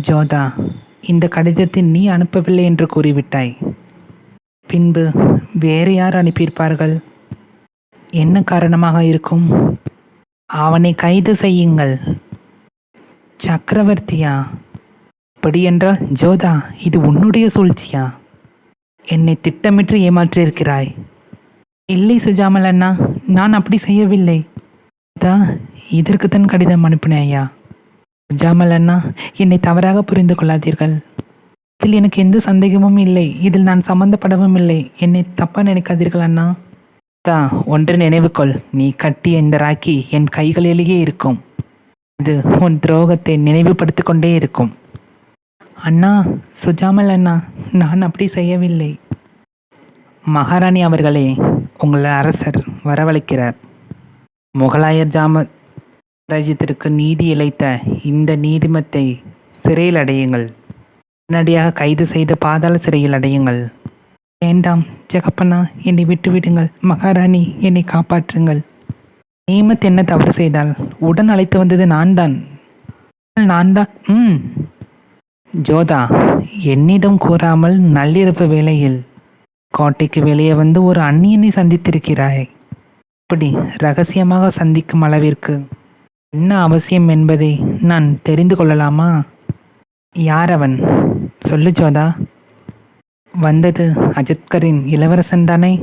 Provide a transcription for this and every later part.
ஜோதா இந்த கடிதத்தை நீ அனுப்பவில்லை என்று கூறிவிட்டாய். பின்பு வேறு யார் அனுப்பியிருப்பார்கள்? என்ன காரணமாக இருக்கும்? அவனை கைது செய்யுங்கள். சக்கரவர்த்தியா? அப்படியென்றால் ஜோதா இது உன்னுடைய சூழ்ச்சியா? என்னை திட்டமிட்டு ஏமாற்றியிருக்கிறாய். இல்லை சுஜாமல் அண்ணா நான் அப்படி செய்யவில்லை. இதா இதற்குத்தான் கடிதம் அனுப்பினேன் ஐயா சுஜாமல் அண்ணா என்னை தவறாக புரிந்து கொள்ளாதீர்கள். இதில் எனக்கு எந்த சந்தேகமும் இல்லை. இதில் நான் சம்பந்தப்படவும் இல்லை. என்னை தப்பாக நினைக்காதீர்கள் அண்ணா. தா ஒன்று நினைவுகொள் நீ கட்டிய இந்த ராக்கி என் கைகளிலேயே இருக்கும். அது உன் துரோகத்தை நினைவுபடுத்தி கொண்டே இருக்கும். அண்ணா சுஜாமல் அண்ணா நான் அப்படி செய்யவில்லை. மகாராணி அவர்களே உங்களை அரசர் வரவழைக்கிறார். முகலாயர் ஜாம ராஜ்யத்திற்கு நீதி இழைத்த இந்த நீதிமத்தை சிறையில் அடையுங்கள். உடனடியாக கைது செய்து பாதாள சிறையில் அடையுங்கள். வேண்டாம் ஜெகப்பண்ணா என்னை விட்டுவிடுங்கள். மகாராணி என்னை காப்பாற்றுங்கள். நேமத் என்ன தவறு செய்தால்? உடன் அழைத்து வந்தது நான் தான் நான் தான் ம். ஜோதா என்னிடம் கூறாமல் நள்ளிரவு வேளையில் கோட்டைக்கு வெளியே வந்து ஒரு அந்நியனை சந்தித்திருக்கிறாய். இப்படி ரகசியமாக சந்திக்கும் அளவிற்கு என்ன அவசியம் என்பதை நான் தெரிந்து கொள்ளலாமா? யார் அவன் சொல்லு ஜோதா. வந்தது அஜத்கரின் இளவரசன் தானே?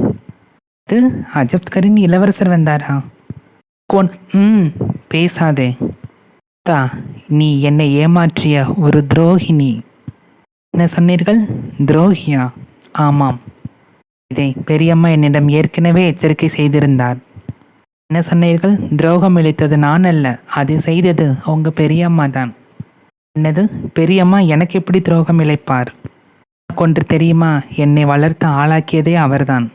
இது அஜத்கரின் இளவரசர் வந்தாரா? கோன் ம் பேசாதே. தா நீ என்னை ஏமாற்றிய ஒரு துரோகிணி என்ன சொன்னீர்கள்? துரோகியா? ஆமாம். இதை பெரியம்மா என்னிடம் ஏற்கனவே எச்சரிக்கை செய்திருந்தார். என்ன சொன்னீர்கள் துரோகம் இழைத்தது நான் அல்ல அதை செய்தது அவங்க பெரியம்மா தான். என்னது? பெரியம்மா எனக்கு எப்படி துரோகம் இழைப்பார்? கொன்று தெரியுமா? என்னை வளர்த்து ஆளாக்கியதே அவர்தான்.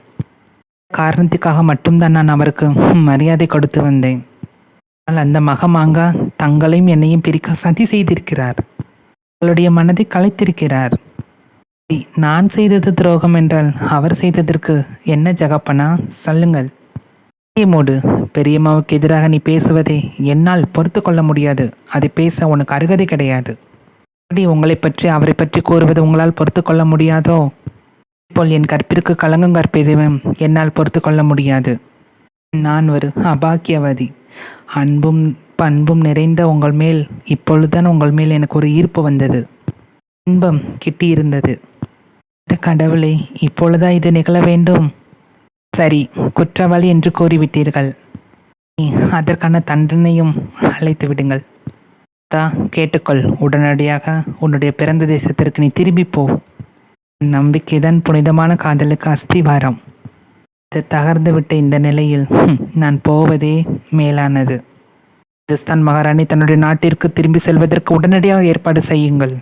காரணத்துக்காக மட்டும்தான் நான் அவருக்கு மரியாதை கொடுத்து வந்தேன். ஆனால் அந்த மகமாங்கா தங்களையும் என்னையும் பிரிக்க சதி செய்திருக்கிறார். அவளுடைய மனதை கலைத்திருக்கிறார் சரி, நான் செய்தது துரோகம் என்றால் அவர் செய்ததற்கு என்ன ஜகப்பனா? சொல்லுங்கள். மூடு. பெரியம்மாவுக்கு எதிராக நீ பேசுவதை என்னால் பொறுத்து கொள்ள முடியாது. அதை பேச உனக்கு அருகதை கிடையாது. அப்படி உங்களை பற்றி அவரை பற்றி கூறுவது உங்களால் பொறுத்து கொள்ள முடியாதோ? இப்போ என் கற்பிற்கு கலங்கம் கற்பிதும் என்னால் பொறுத்து கொள்ள முடியாது. நான் ஒரு அபாக்கியவாதி. அன்பும் பண்பும் நிறைந்த உங்கள் மேல் இப்பொழுதுதான் உங்கள் மேல் எனக்கு ஒரு ஈர்ப்பு வந்தது. இன்பம் கிட்டியிருந்தது. கடவுளை கடவுளே இப்பொழுதா இது நிகழ வேண்டும்? சரி குற்றவாளி என்று கூறிவிட்டீர்கள். நீ அதற்கான தண்டனையும் அழைத்து விடுங்கள். தா கேட்டுக்கொள். உடனடியாக உன்னுடைய பிறந்த தேசத்திற்கு நீ திரும்பி போ. நம்பிக்கைதான் புனிதமான காதலுக்கு அஸ்திவாரம். இது தகர்ந்து விட்ட இந்த நிலையில் நான் போவதே மேலானது. ராஜஸ்தான் மகாராணி தன்னுடைய நாட்டிற்கு திரும்பி செல்வதற்கு உடனடியாக ஏற்பாடு செய்யுங்கள்.